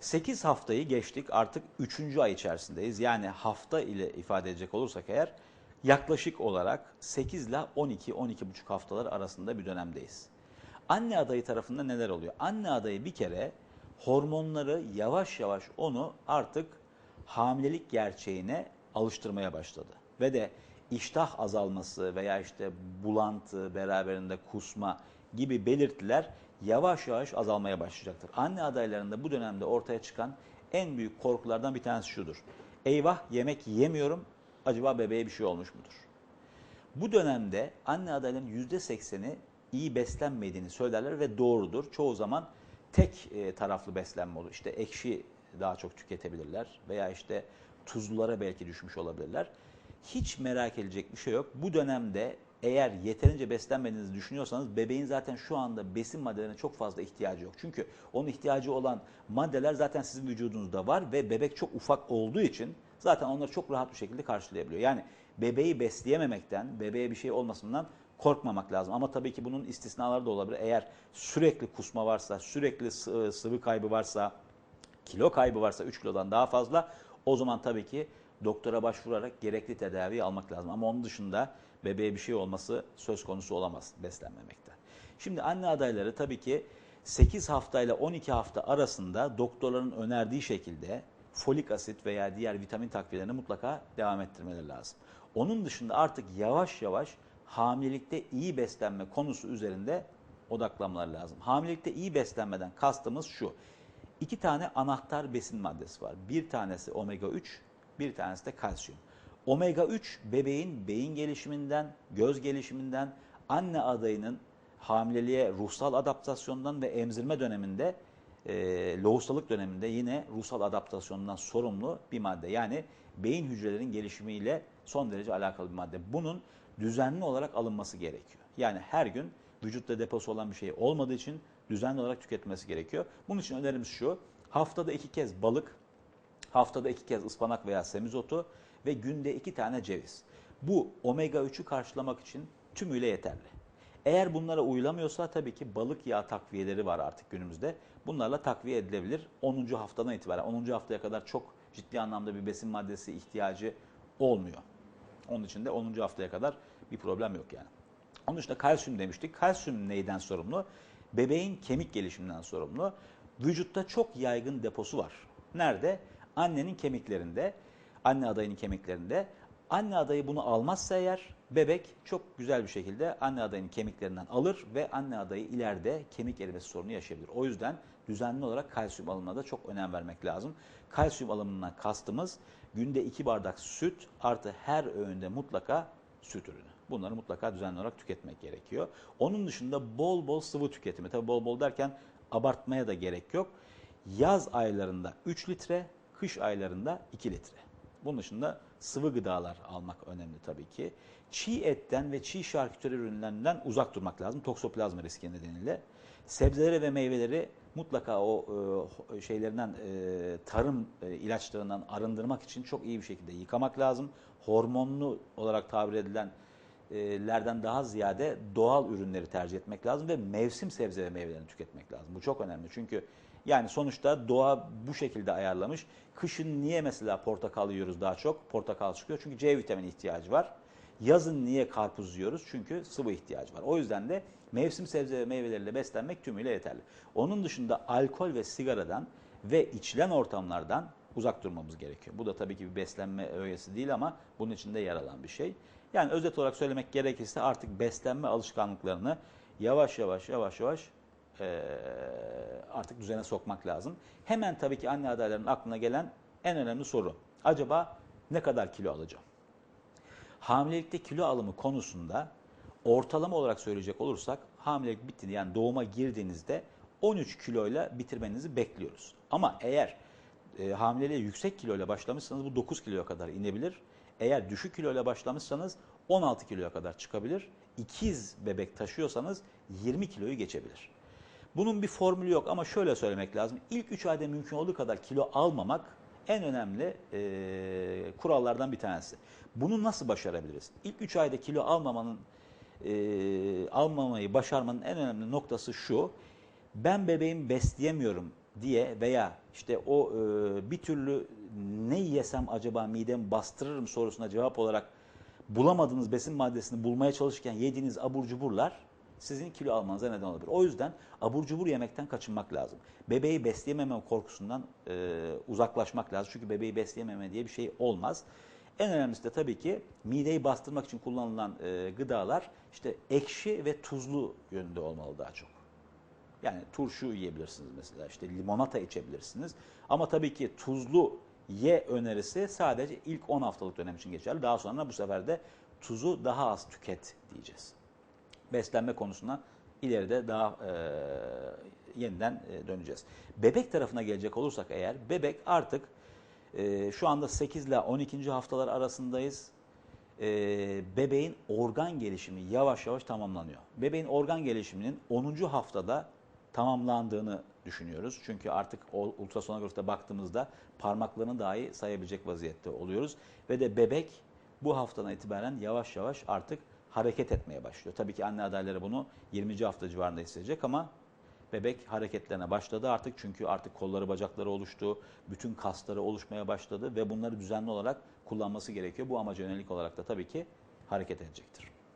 8 haftayı geçtik artık 3. ay içerisindeyiz. Yani hafta ile ifade edecek olursak eğer yaklaşık olarak 8 ile 12-12,5 haftalar arasında bir dönemdeyiz. Anne adayı tarafında neler oluyor? Anne adayı bir kere hormonları yavaş yavaş onu artık hamilelik gerçeğine alıştırmaya başladı. Ve de iştah azalması veya işte bulantı, beraberinde kusma gibi belirtiler yavaş yavaş azalmaya başlayacaktır. Anne adaylarında bu dönemde ortaya çıkan en büyük korkulardan bir tanesi şudur. Eyvah yemek yemiyorum, acaba bebeğe bir şey olmuş mudur? Bu dönemde anne adayların %80'i iyi beslenmediğini söylerler ve doğrudur. Çoğu zaman tek e, taraflı beslenme olur. İşte ekşi daha çok tüketebilirler veya işte tuzlulara belki düşmüş olabilirler. Hiç merak edilecek bir şey yok. Bu dönemde eğer yeterince beslenmediğinizi düşünüyorsanız bebeğin zaten şu anda besin maddelerine çok fazla ihtiyacı yok. Çünkü onun ihtiyacı olan maddeler zaten sizin vücudunuzda var ve bebek çok ufak olduğu için zaten onları çok rahat bir şekilde karşılayabiliyor. Yani bebeği besleyememekten, bebeğe bir şey olmasından korkmamak lazım. Ama tabii ki bunun istisnaları da olabilir. Eğer sürekli kusma varsa, sürekli sıvı kaybı varsa, kilo kaybı varsa 3 kilodan daha fazla o zaman tabii ki doktora başvurarak gerekli tedaviyi almak lazım. Ama onun dışında bebeğe bir şey olması söz konusu olamaz beslenmemekten. Şimdi anne adayları tabii ki 8 hafta ile 12 hafta arasında doktorların önerdiği şekilde folik asit veya diğer vitamin takviyelerini mutlaka devam ettirmeleri lazım. Onun dışında artık yavaş yavaş hamilelikte iyi beslenme konusu üzerinde odaklanmaları lazım. Hamilelikte iyi beslenmeden kastımız şu. İki tane anahtar besin maddesi var. Bir tanesi omega 3, bir tanesi de kalsiyum. Omega 3 bebeğin beyin gelişiminden, göz gelişiminden, anne adayının hamileliğe ruhsal adaptasyondan ve emzirme döneminde, e, lohusalık döneminde yine ruhsal adaptasyondan sorumlu bir madde. Yani beyin hücrelerin gelişimiyle son derece alakalı bir madde. Bunun düzenli olarak alınması gerekiyor. Yani her gün vücutta deposu olan bir şey olmadığı için düzenli olarak tüketmesi gerekiyor. Bunun için önerimiz şu, haftada iki kez balık, haftada iki kez ıspanak veya semizotu ve günde iki tane ceviz. Bu omega 3'ü karşılamak için tümüyle yeterli. Eğer bunlara uyulamıyorsa tabii ki balık yağı takviyeleri var artık günümüzde. Bunlarla takviye edilebilir 10. haftadan itibaren. 10. haftaya kadar çok ciddi anlamda bir besin maddesi ihtiyacı olmuyor. Onun için de 10. haftaya kadar bir problem yok yani. Onun dışında kalsiyum demiştik. Kalsiyum neyden sorumlu? Bebeğin kemik gelişiminden sorumlu. Vücutta çok yaygın deposu var. Nerede? Annenin kemiklerinde, anne adayının kemiklerinde. Anne adayı bunu almazsa eğer bebek çok güzel bir şekilde anne adayının kemiklerinden alır ve anne adayı ileride kemik erimesi sorunu yaşayabilir. O yüzden düzenli olarak kalsiyum alımına da çok önem vermek lazım. Kalsiyum alımından kastımız günde 2 bardak süt artı her öğünde mutlaka süt ürünü. Bunları mutlaka düzenli olarak tüketmek gerekiyor. Onun dışında bol bol sıvı tüketimi. Tabii bol bol derken abartmaya da gerek yok. Yaz aylarında 3 litre, kış aylarında 2 litre. Bunun dışında sıvı gıdalar almak önemli tabii ki. Çiğ etten ve çiğ şarküteri ürünlerinden uzak durmak lazım. Toksoplazma riski nedeniyle. Sebzeleri ve meyveleri mutlaka o e, şeylerinden e, tarım e, ilaçlarından arındırmak için çok iyi bir şekilde yıkamak lazım. Hormonlu olarak tabir edilen lerden daha ziyade doğal ürünleri tercih etmek lazım ve mevsim sebze ve meyvelerini tüketmek lazım. Bu çok önemli çünkü yani sonuçta doğa bu şekilde ayarlamış. Kışın niye mesela portakal yiyoruz daha çok? Portakal çıkıyor çünkü C vitamini ihtiyacı var. Yazın niye karpuz yiyoruz? Çünkü sıvı ihtiyacı var. O yüzden de mevsim sebze ve meyveleriyle beslenmek tümüyle yeterli. Onun dışında alkol ve sigaradan ve içilen ortamlardan uzak durmamız gerekiyor. Bu da tabii ki bir beslenme öğesi değil ama bunun içinde yer alan bir şey. Yani özet olarak söylemek gerekirse artık beslenme alışkanlıklarını yavaş yavaş yavaş yavaş artık düzene sokmak lazım. Hemen tabii ki anne adaylarının aklına gelen en önemli soru. Acaba ne kadar kilo alacağım? Hamilelikte kilo alımı konusunda ortalama olarak söyleyecek olursak hamilelik bittiğinde yani doğuma girdiğinizde 13 kiloyla bitirmenizi bekliyoruz. Ama eğer e, hamileliğe yüksek kiloyla başlamışsanız bu 9 kiloya kadar inebilir. Eğer düşük kiloyla başlamışsanız 16 kiloya kadar çıkabilir. İkiz bebek taşıyorsanız 20 kiloyu geçebilir. Bunun bir formülü yok ama şöyle söylemek lazım. İlk 3 ayda mümkün olduğu kadar kilo almamak en önemli e, kurallardan bir tanesi. Bunu nasıl başarabiliriz? İlk 3 ayda kilo almamanın e, almamayı başarmanın en önemli noktası şu. Ben bebeğimi besleyemiyorum diye veya işte o e, bir türlü ne yesem acaba midemi bastırırım sorusuna cevap olarak bulamadığınız besin maddesini bulmaya çalışırken yediğiniz abur cuburlar sizin kilo almanıza neden olabilir. O yüzden abur cubur yemekten kaçınmak lazım. Bebeği besleyememe korkusundan e, uzaklaşmak lazım. Çünkü bebeği besleyememe diye bir şey olmaz. En önemlisi de tabii ki mideyi bastırmak için kullanılan e, gıdalar işte ekşi ve tuzlu yönünde olmalı daha çok. Yani turşu yiyebilirsiniz mesela, işte limonata içebilirsiniz. Ama tabii ki tuzlu ye önerisi sadece ilk 10 haftalık dönem için geçerli. Daha sonra bu sefer de tuzu daha az tüket diyeceğiz. Beslenme konusuna ileride daha e, yeniden e, döneceğiz. Bebek tarafına gelecek olursak eğer, bebek artık e, şu anda 8 ile 12. haftalar arasındayız. E, bebeğin organ gelişimi yavaş yavaş tamamlanıyor. Bebeğin organ gelişiminin 10. haftada tamamlandığını düşünüyoruz. Çünkü artık o ultrasonografta baktığımızda parmaklarını dahi sayabilecek vaziyette oluyoruz. Ve de bebek bu haftadan itibaren yavaş yavaş artık hareket etmeye başlıyor. Tabii ki anne adayları bunu 20. hafta civarında hissedecek ama bebek hareketlerine başladı artık. Çünkü artık kolları bacakları oluştu, bütün kasları oluşmaya başladı ve bunları düzenli olarak kullanması gerekiyor. Bu amaca yönelik olarak da tabii ki hareket edecektir.